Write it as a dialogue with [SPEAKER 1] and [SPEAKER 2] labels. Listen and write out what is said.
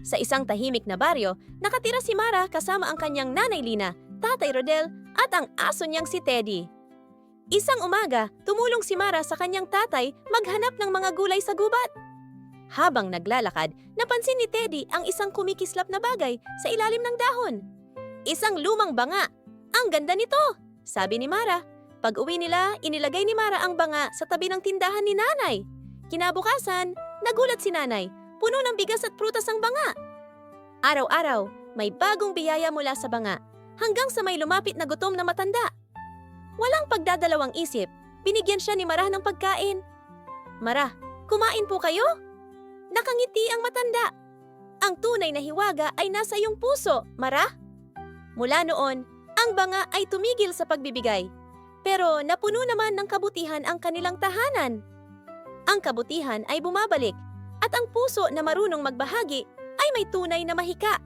[SPEAKER 1] Sa isang tahimik na baryo, nakatira si Mara kasama ang kanyang nanay Lina, tatay Rodel, at ang aso niyang si Teddy. Isang umaga, tumulong si Mara sa kanyang tatay maghanap ng mga gulay sa gubat. Habang naglalakad, napansin ni Teddy ang isang kumikislap na bagay sa ilalim ng dahon. Isang lumang banga. Ang ganda nito, sabi ni Mara. Pag uwi nila, inilagay ni Mara ang banga sa tabi ng tindahan ni nanay. Kinabukasan, nagulat si nanay. Puno ng bigas at prutas ang banga. Araw-araw, may bagong biyaya mula sa banga hanggang sa may lumapit na gutom na matanda. Walang pagdadalawang isip, binigyan siya ni Mara ng pagkain. Mara, kumain po kayo? Nakangiti ang matanda. Ang tunay na hiwaga ay nasa iyong puso, Mara. Mula noon, ang banga ay tumigil sa pagbibigay. Pero napuno naman ng kabutihan ang kanilang tahanan. Ang kabutihan ay bumabalik at ang puso na marunong magbahagi ay may tunay na mahika.